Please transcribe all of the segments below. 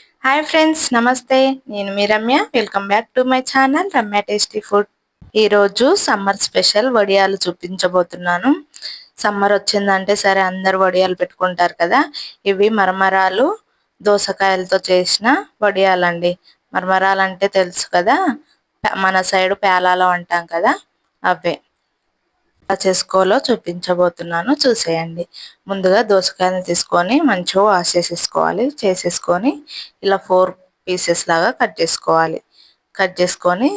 Hi friends నమస్తే. నేను మీ Ramya. Welcome back to my channel Ramya tasty food ఈరోజు summer special వడియాలు చూపించబోతున్నాను. సమ్మర్ వచ్చిందంటే సరే అందరు వడియాలు పెట్టుకుంటారు కదా. ఇవి మరమరాలు దోసకాయలతో చేసిన వడియాలండి. మరమరాలు అంటే తెలుసు కదా. మన సైడ్ పేలాలు అంటాం కదా. అవే. ఎలా చేసుకోవాలో చూపించబోతున్నాను. చూసేయండి. ముందుగా దోసకాయని తీసుకొని మంచిగా వాష్ చేసేసుకోవాలి. చేసేసుకొని ఇలా ఫోర్ పీసెస్ లాగా కట్ చేసుకోవాలి. కట్ చేసుకొని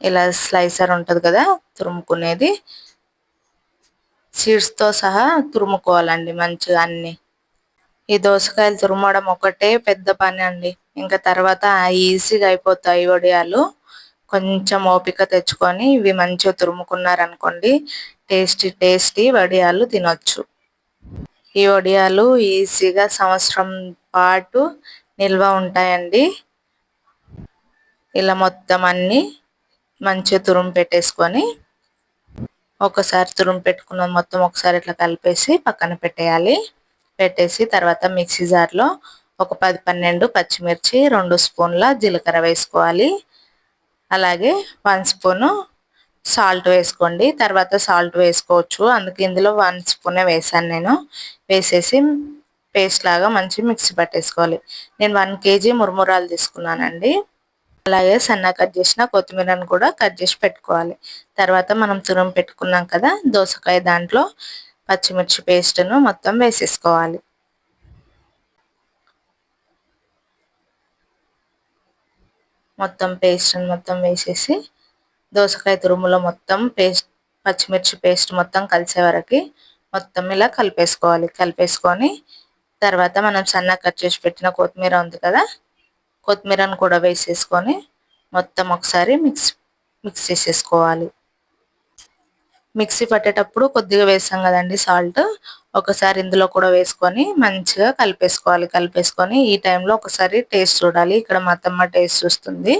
ఇలా స్లైసర్ ఉంటుంది కదా తురుముకునేది. సీడ్స్తో సహా తురుముకోవాలండి మంచిగా అన్ని. ఈ దోసకాయలు తురుమడం ఒకటే పెద్ద పని అండి. ఇంకా తర్వాత ఈజీగా అయిపోతాయి వడియాలు. కొంచెం ఓపిక తెచ్చుకొని ఇవి మంచిగా తురుముకున్నారనుకోండి టేస్టీ టేస్టీ వడియాలు తినొచ్చు. ఈ వడియాలు ఈజీగా సంవత్సరం పాటు నిల్వ ఉంటాయండి. ఇలా మొత్తం అన్నీ మంచిగా తురుము పెట్టేసుకొని ఒకసారి తురుము పెట్టుకున్న మొత్తం ఒకసారి ఇట్లా కలిపేసి పక్కన పెట్టేయాలి. పెట్టేసి తర్వాత మిక్సీ జార్లో ఒక పది పన్నెండు పచ్చిమిర్చి రెండు స్పూన్ల జీలకర్ర వేసుకోవాలి. అలాగే వన్ స్పూను సాల్ట్ వేసుకోండి. తర్వాత సాల్ట్ వేసుకోవచ్చు. అందుకే ఇందులో వన్ స్పూనే వేసాను నేను. వేసేసి పేస్ట్ లాగా మంచి మిక్సీ పట్టేసుకోవాలి. నేను వన్ కేజీ మురుమురాలు తీసుకున్నానండి. అలాగే సన్న కట్ చేసిన కొత్తిమీరను కూడా కట్ చేసి పెట్టుకోవాలి. తర్వాత మనం తురం పెట్టుకున్నాం కదా దోసకాయ దాంట్లో పచ్చిమిర్చి పేస్ట్ను మొత్తం వేసేసుకోవాలి. మొత్తం పేస్ట్ని మొత్తం వేసేసి దోసకాయ తురుములో మొత్తం పేస్ట్ పచ్చిమిర్చి పేస్ట్ మొత్తం కలిసే వరకు మొత్తం ఇలా కలిపేసుకోవాలి. కలిపేసుకొని తర్వాత మనం సన్న కట్ చేసి పెట్టిన కొత్తిమీర ఉంది కదా కొత్తిమీరను కూడా వేసేసుకొని మొత్తం ఒకసారి మిక్స్ మిక్స్ చేసేసుకోవాలి. మిక్సీ పట్టేటప్పుడు కొద్దిగా వేసాం కదండి సాల్ట్ ఒకసారి ఇందులో కూడా వేసుకొని మంచిగా కలిపేసుకోవాలి. కలిపేసుకొని ఈ టైంలో ఒకసారి టేస్ట్ చూడాలి. ఇక్కడ మా అత్తమ్మ టేస్ట్ చూస్తుంది.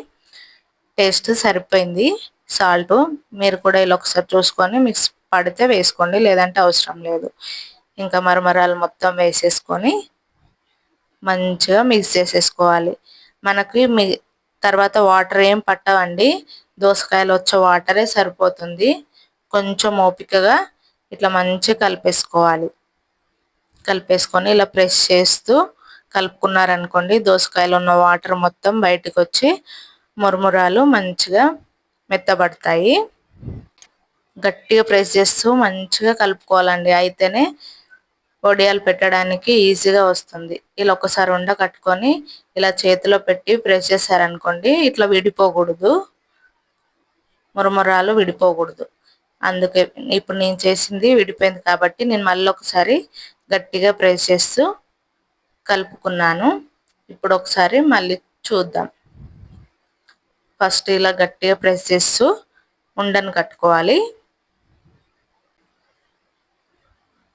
టేస్ట్ సరిపోయింది. సాల్ట్ మీరు కూడా ఇలా ఒకసారి చూసుకొని మిక్స్ పడితే వేసుకోండి లేదంటే అవసరం లేదు. ఇంకా మరమరాలు మొత్తం వేసేసుకొని మంచిగా మిక్స్ చేసేసుకోవాలి. మనకి మి తర్వాత వాటర్ ఏం పట్టవండి. దోసకాయలు వచ్చే వాటరే సరిపోతుంది. కొంచెం ఓపికగా ఇట్లా మంచిగా కలిపేసుకోవాలి. కలిపేసుకొని ఇలా ప్రెస్ చేస్తూ కలుపుకున్నారనుకోండి దోసకాయలు ఉన్న వాటర్ మొత్తం బయటకు వచ్చి మురుమురాలు మంచిగా మెత్తబడతాయి. గట్టిగా ప్రెస్ చేస్తూ మంచిగా కలుపుకోవాలండి. అయితేనే వడియాలు పెట్టడానికి ఈజీగా వస్తుంది. ఇలా ఒకసారి ఉండ కట్టుకొని ఇలా చేతిలో పెట్టి ప్రెస్ చేశారనుకోండి ఇట్లా విడిపోకూడదు. మురమురాలు విడిపోకూడదు. అందుకే ఇప్పుడు నేను చేసింది విడిపోయింది కాబట్టి నేను మళ్ళీ ఒకసారి గట్టిగా ప్రెస్ చేస్తూ కలుపుకున్నాను. ఇప్పుడు ఒకసారి మళ్ళీ చూద్దాం. ఫస్ట్ ఇలా గట్టిగా ప్రెస్ చేస్తూ ఉండను కట్టుకోవాలి.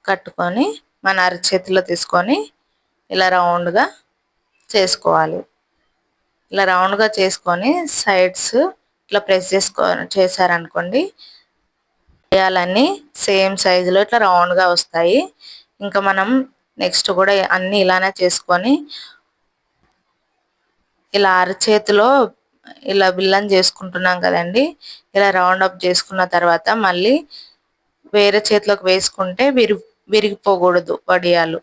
కట్టుకొని మన అరచేతిలో తీసుకొని ఇలా రౌండ్గా చేసుకోవాలి. ఇలా రౌండ్గా చేసుకొని సైడ్స్ ఇట్లా ప్రెస్ చేసుకో చేశారనుకోండి చేయాలన్నీ సేమ్ సైజులో ఇట్లా రౌండ్గా వస్తాయి. ఇంకా మనం నెక్స్ట్ కూడా అన్నీ ఇలానే చేసుకొని ఇలా అరచేతిలో ఇలా బిల్లం చేసుకుంటున్నాం కదండి. ఇలా రౌండ్ అప్ చేసుకున్న తర్వాత మళ్ళీ వేరే చేతిలోకి వేసుకుంటే విరి విరిగిపోకూడదు వడియాలు.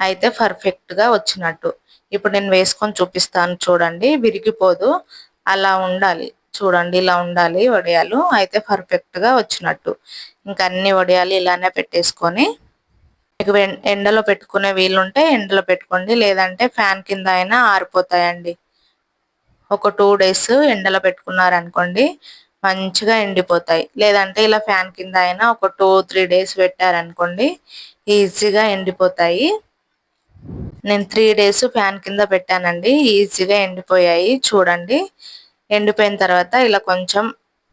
అయితే పర్ఫెక్ట్గా వచ్చినట్టు. ఇప్పుడు నేను వేసుకొని చూపిస్తాను చూడండి. విరిగిపోదు. అలా ఉండాలి. చూడండి ఇలా ఉండాలి వడియాలు. అయితే పర్ఫెక్ట్గా వచ్చినట్టు. ఇంకా అన్ని వడియాలు ఇలానే పెట్టేసుకొని మీకు ఎండలో పెట్టుకునే వీలుంటే ఎండలో పెట్టుకోండి. లేదంటే ఫ్యాన్ కింద అయినా ఆరిపోతాయండి. ఒక టూ డేస్ ఎండలో పెట్టుకున్నారనుకోండి మంచిగా ఎండిపోతాయి. లేదంటే ఇలా ఫ్యాన్ కింద అయినా ఒక టూ త్రీ డేస్ పెట్టారనుకోండి ఈజీగా ఎండిపోతాయి. నేను త్రీ డేస్ ఫ్యాన్ కింద పెట్టానండి ఈజీగా ఎండిపోయాయి. చూడండి ఎండిపోయిన తర్వాత ఇలా కొంచెం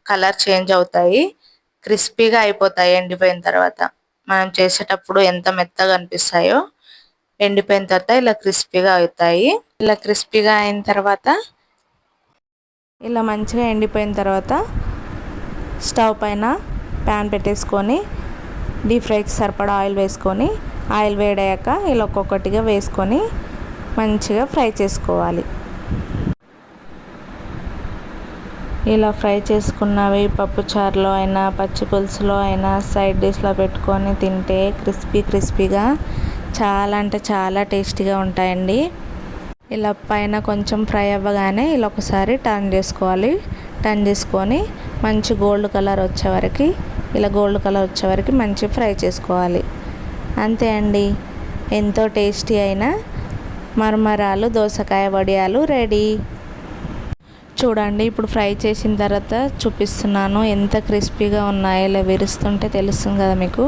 కలర్ చేంజ్ అవుతాయి క్రిస్పీగా అయిపోతాయి ఎండిపోయిన తర్వాత. మనం చేసేటప్పుడు ఎంత మెత్తగా అనిపిస్తాయో ఎండిపోయిన తర్వాత ఇలా క్రిస్పీగా అవుతాయి. ఇలా క్రిస్పీగా అయిన తర్వాత ఇలా మంచిగా ఎండిపోయిన తర్వాత స్టవ్ పైన ప్యాన్ పెట్టేసుకొని డీప్ ఫ్రైకి సరిపడా ఆయిల్ వేసుకొని ఆయిల్ వేడయ్యాక ఇలా ఒక్కొక్కటిగా వేసుకొని మంచిగా ఫ్రై చేసుకోవాలి. ఇలా ఫ్రై చేసుకున్నవి పప్పు చారులో అయినా పచ్చి పులుసులో అయినా సైడ్ డిష్లో పెట్టుకొని తింటే క్రిస్పీ క్రిస్పీగా చాలా అంటే చాలా టేస్టీగా ఉంటాయండి. ఇలా పైన కొంచెం ఫ్రై అవ్వగానే ఇలా ఒకసారి టర్న్ చేసుకోవాలి. టర్న్ చేసుకొని మంచి గోల్డ్ కలర్ వచ్చే వరకు ఇలా గోల్డ్ కలర్ వచ్చే వరకు మంచి ఫ్రై చేసుకోవాలి. అంతే అండి. ఎంతో టేస్టీ అయిన మరమరాలు దోసకాయ వడియాలు రెడీ. చూడండి ఇప్పుడు ఫ్రై చేసిన తర్వాత చూపిస్తున్నాను. ఎంత క్రిస్పీగా ఉన్నాయో ఇలా విరుస్తుంటే తెలుస్తుంది కదా మీకు.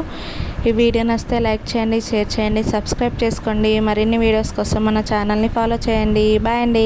ఈ వీడియో నచ్చితే లైక్ చేయండి షేర్ చేయండి సబ్స్క్రైబ్ చేసుకోండి. మరిన్ని వీడియోస్ కోసం మన ఛానల్ని ఫాలో చేయండి. బాయ్ అండి.